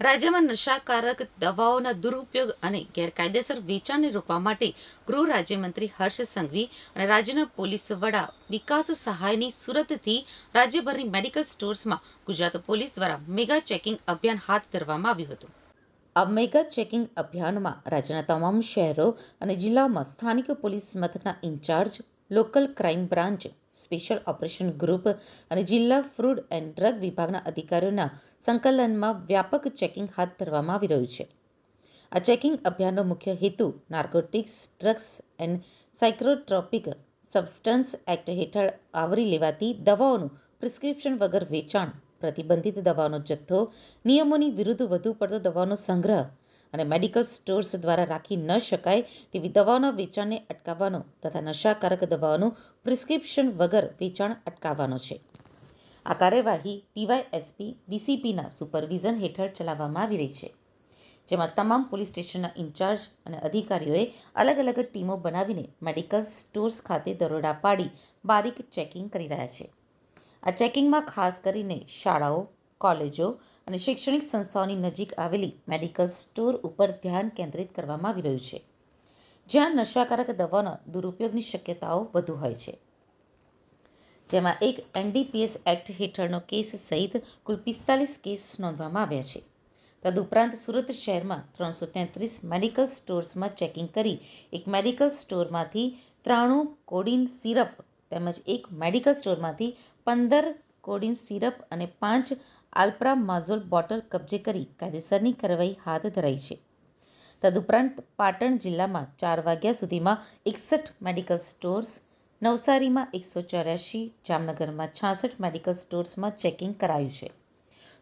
રાજ્યમાં નશાકારક દવાઓના દુરુપયોગ અને ગેરકાયદેસર વેચાણને રોકવા માટે ગૃહ રાજ્યમંત્રી હર્ષ સંઘવી અને રાજ્યના પોલીસ વડા વિકાસ સહાયની સુરતથી રાજ્યભરની મેડિકલ સ્ટોર્સમાં ગુજરાત પોલીસ દ્વારા મેગા ચેકિંગ અભિયાન હાથ ધરવામાં આવ્યું હતું. આ મેગા ચેકિંગ અભિયાનમાં રાજ્યના તમામ શહેરો અને જિલ્લામાં સ્થાનિક પોલીસ મથકના incharge local crime branch, special operation group અને જિલ્લા ફૂડ એન્ડ ડ્રગ વિભાગના અધિકારીઓના સંકલનમાં વ્યાપક ચેકિંગ હાથ ધરવામાં આવી રહ્યું છે. આ ચેકિંગ અભિયાનનો મુખ્ય હેતુ narcotics, drugs and psychotropic substance act હેઠળ આવરી લેવાતી દવાઓનું પ્રિસ્ક્રિપ્શન વગર વેચાણ, પ્રતિબંધિત દવાઓનો જથ્થો, નિયમોની વિરુદ્ધ વધુ પડતો દવાઓનો સંગ્રહ અને મેડિકલ સ્ટોર્સ દ્વારા રાખી ન શકાય તેવી દવાઓના વેચાણને અટકાવવાનો તથા નશાકારક દવાઓનું પ્રિસ્ક્રિપ્શન વગર વેચાણ અટકાવવાનો છે. આ કાર્યવાહી ડીવાયએસપી ડીસીપીના સુપરવિઝન હેઠળ ચલાવવામાં આવી રહી છે. જેમાં તમામ પોલીસ સ્ટેશનના ઇન્ચાર્જ અને અધિકારીઓએ અલગ અલગ ટીમો બનાવીને મેડિકલ સ્ટોર્સ ખાતે દરોડા પાડી બારીક ચેકિંગ કરી રહ્યા છે. આ ચેકિંગમાં ખાસ કરીને શાળાઓ કોલેજો અને શૈક્ષણિક સંસ્થાઓની નજીક આવેલી મેડિકલ સ્ટોર ઉપર ધ્યાન કેન્દ્રિત કરવામાં આવી રહ્યું છે, જ્યાં નશાકારક દવાઓના દુરુપયોગની શક્યતાઓ વધુ હોય છે. જેમાં એક એનડીપીએસ એક્ટ હેઠળનો કેસ સહિત કુલ પિસ્તાલીસ કેસ નોંધવામાં આવ્યા છે. તદુપરાંત સુરત શહેરમાં ત્રણસો તેત્રીસ મેડિકલ સ્ટોર્સમાં ચેકિંગ કરી એક મેડિકલ સ્ટોરમાંથી ત્રાણું કોડિન સિરપ તેમજ એક મેડિકલ સ્ટોરમાંથી પંદર કોડિન સિરપ અને પાંચ આલ્પ્રામાઝોલ બોટલ કબજે કરી કાયદેસરની કાર્યવાહી હાથ ધરાઈ છે. તદુપરાંત પાટણ જિલ્લામાં ચાર વાગ્યા સુધીમાં એકસઠ મેડિકલ સ્ટોર્સ, નવસારીમાં એકસો ચોર્યાસી જામનગરમાં છાસઠ મેડિકલ સ્ટોર્સમાં ચેકિંગ કરાયું છે.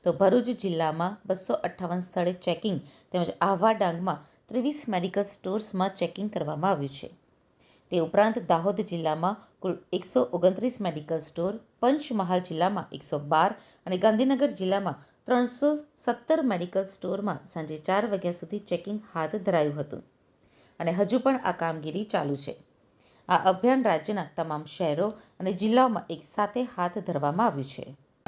તો ભરૂચ જિલ્લામાં બસો અઠ્ઠાવન સ્થળે ચેકિંગ તેમજ આહવા ડાંગમાં ત્રેવીસ મેડિકલ સ્ટોર્સમાં ચેકિંગ કરવામાં આવ્યું છે. તે ઉપરાંત દાહોદ જિલ્લામાં કુલ એકસો ઓગણત્રીસ મેડિકલ સ્ટોર, પંચમહાલ જિલ્લામાં એકસો બાર અને ગાંધીનગર જિલ્લામાં ત્રણસો સત્તર મેડિકલ સ્ટોરમાં સાંજે ચાર વાગ્યા સુધી ચેકિંગ હાથ ધરાયું હતું. અને હજુ પણ આ કામગીરી ચાલુ છે. આ અભિયાન રાજ્યના તમામ શહેરો અને જિલ્લાઓમાં એક સાથે હાથ ધરવામાં આવ્યું છે.